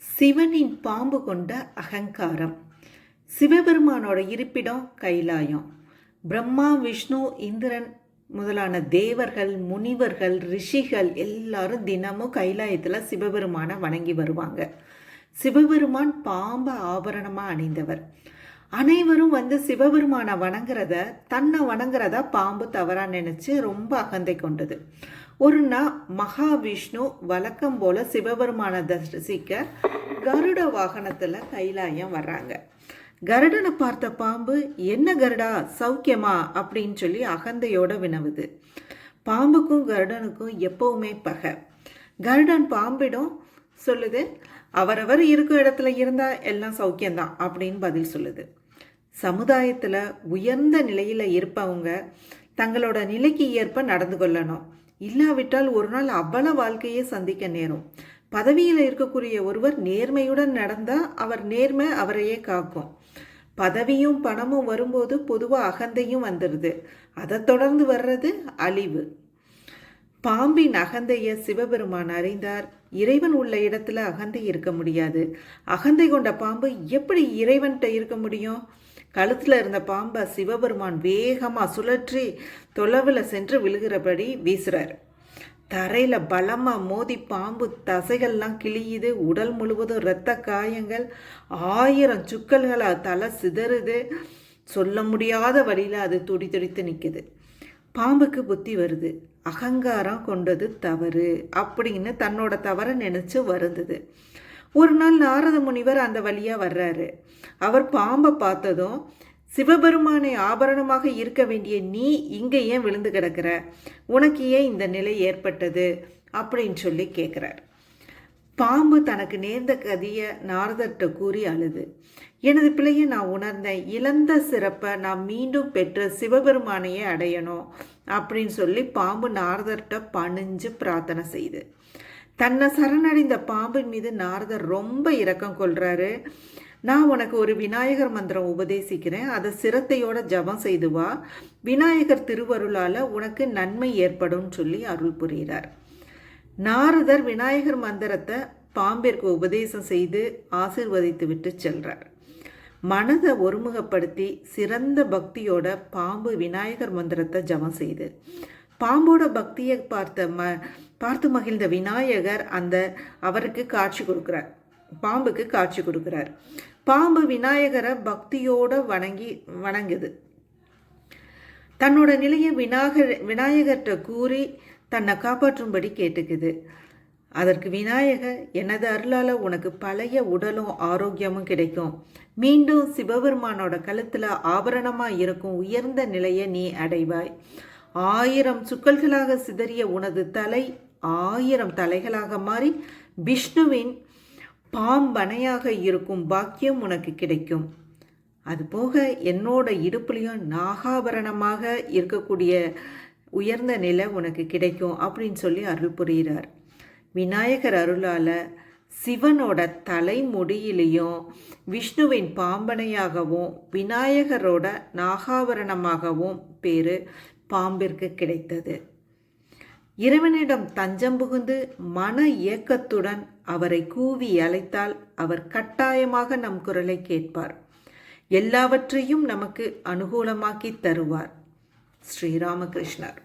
சிவனின் பாம்பு கொண்ட அகங்காரம். சிவபெருமானோட இருப்பிடம் கைலாயம். பிரம்மா விஷ்ணு இந்திரன் முதலான தேவர்கள் முனிவர்கள் ரிஷிகள் எல்லாரும் தினமும் கைலாயத்தில் சிவபெருமானை வணங்கி வருவாங்க. சிவபெருமான் பாம்பை ஆபரணமாக அணிந்தவர். அனைவரும் வந்து சிவபெருமானை வணங்குறத தன்னை வணங்குறத பாம்பு தவறாக நினச்சி ரொம்ப அகந்தை கொண்டது. ஒரு நாள் மகாவிஷ்ணு வழக்கம் போல சிவபெருமானை தரிசிக்க கருட வாகனத்தில் கைலாயம் வர்றாங்க. கருடனை பார்த்த பாம்பு என்ன கருடா சௌக்கியமா? அப்படின்னு சொல்லி அகந்தையோட வினவுது. பாம்புக்கும் கருடனுக்கும் எப்பவுமே பகை. கருடன் பாம்பிடம் சொல்லுது அவரவர் இருக்கும் இடத்துல இருந்தால் எல்லாம் சௌக்கியம்தான் அப்படின்னு பதில் சொல்லுது. சமுதாயத்தில் உயர்ந்த நிலையில் இருப்பவங்க தங்களோட நிலைக்கு ஏற்ப நடந்து கொள்ளணும். இல்லாவிட்டால் ஒரு நாள் அவ்வள வாழ்க்கையை சந்திக்க நேரும். பதவியில் இருக்கக்கூடிய ஒருவர் நேர்மையுடன் நடந்தால் அவர் நேர்மை அவரையே காக்கும். பதவியும் பணமும் வரும்போது பொதுவாக அகந்தையும் வந்துடுது அதை தொடர்ந்து வர்றது அழிவு. பாம்பின் அகந்தைய சிவபெருமான் அறிந்தார். இறைவன் உள்ள இடத்துல அகந்தை இருக்க முடியாது. அகந்தை கொண்ட பாம்பு எப்படி இறைவன்கிட்ட இருக்க முடியும்? கழுத்தில் இருந்த பாம்பை சிவபெருமான் வேகமாக சுழற்றி தொலைவில் சென்று விழுகிறபடி வீசுகிறார் தரையில் பலமாக மோதி பாம்பு தசைகள்லாம் கிழியுது. உடல் முழுவதும் இரத்த காயங்கள். ஆயிரம் சுக்கல்களாக தலை சிதறுது. சொல்ல முடியாத வழியில் அது துடி துடித்து நிற்குது பாம்புக்கு புத்தி வருது. அகங்காரம் கொண்டது தவறு அப்படின்னு தன்னோட தவறை நினச்சி வருந்தது. ஒரு நாள் நாரத முனிவர் அந்த வழியாக வர்றாரு. அவர் பாம்பை பார்த்ததும் சிவபெருமானை ஆபரணமாக இருக்க வேண்டிய நீ இங்கே ஏன் விழுந்து கிடக்கிற? உனக்கு ஏன் இந்த நிலை ஏற்பட்டது? அப்படின்னு சொல்லி கேட்குறார் பாம்பு தனக்கு நேர்ந்த கதியை நாரதர்கிட்ட கூறி அழுது எனது பிள்ளையை நான் உணர்ந்தேன். இழந்த சிறப்பை நான் மீண்டும் பெற்று சிவபெருமானையே அடையணும். அப்படின்னு சொல்லி பாம்பு நாரதர்கிட்ட பணிஞ்சு பிரார்த்தனை செய்து. தன்னை சரணடைந்த பாம்பின் மீது நாரதர் ரொம்ப இரக்கம் கொள்கிறாரு நான் உனக்கு ஒரு விநாயகர் மந்திரம் உபதேசிக்கிறேன். அதை சிரத்தையோட ஜபம் செய்து வா. விநாயகர் திருவருளால் உனக்கு நன்மை ஏற்படும் சொல்லி அருள் புரிகிறார். நாரதர் விநாயகர் மந்திரத்தை பாம்பிற்கு உபதேசம் செய்து ஆசிர்வதித்து விட்டு செல்றார். மனதை ஒருமுகப்படுத்தி சிறந்த பக்தியோட பாம்பு விநாயகர் மந்திரத்தை ஜபம் செய்து பாம்போட பக்தியை பார்த்த ம பார்த்து மகிழ்ந்த விநாயகர் அந்த அவருக்கு காட்சி கொடுக்குறார். பாம்புக்கு காட்சி கொடுக்குறார். பாம்பு விநாயகரை பக்தியோட வணங்கி வணங்குது. தன்னோட நிலையை விநாயகர் விநாயகர்கிட்ட கூறி தன்னை காப்பாற்றும்படி கேட்டுக்குது. அதற்கு விநாயகர் எனது அருளால் உனக்கு பழைய உடலும் ஆரோக்கியமும் கிடைக்கும். மீண்டும் சிவபெருமானோட கழுத்தில் ஆபரணமாக இருக்கும் உயர்ந்த நிலையை நீ அடைவாய். ஆயிரம் சுக்கல்களாக சிதறிய உனது தலை ஆயிரம் தலைகளாக மாறி விஷ்ணுவின் பாம்பனையாக இருக்கும் பாக்கியம் உனக்கு கிடைக்கும். அதுபோக என்னோட இடுப்புலையும் நாகாபரணமாக இருக்கக்கூடிய உயர்ந்த நிலை உனக்கு கிடைக்கும் அப்படின்னு சொல்லி அருள் புரிகிறார். விநாயகர் அருளால் சிவனோட தலைமுடியிலையும் விஷ்ணுவின் பாம்பனையாகவும் விநாயகரோட நாகாபரணமாகவும் பேர் பாம்பிற்கு கிடைத்தது. இறைவனிடம் தஞ்சம் புகுந்து மன இயக்கத்துடன் அவரை கூவி அழைத்தால் அவர் கட்டாயமாக நம் குரலை கேட்பார். எல்லாவற்றையும் நமக்கு அனுகூலமாக்கி தருவார். ஸ்ரீராமகிருஷ்ணர்.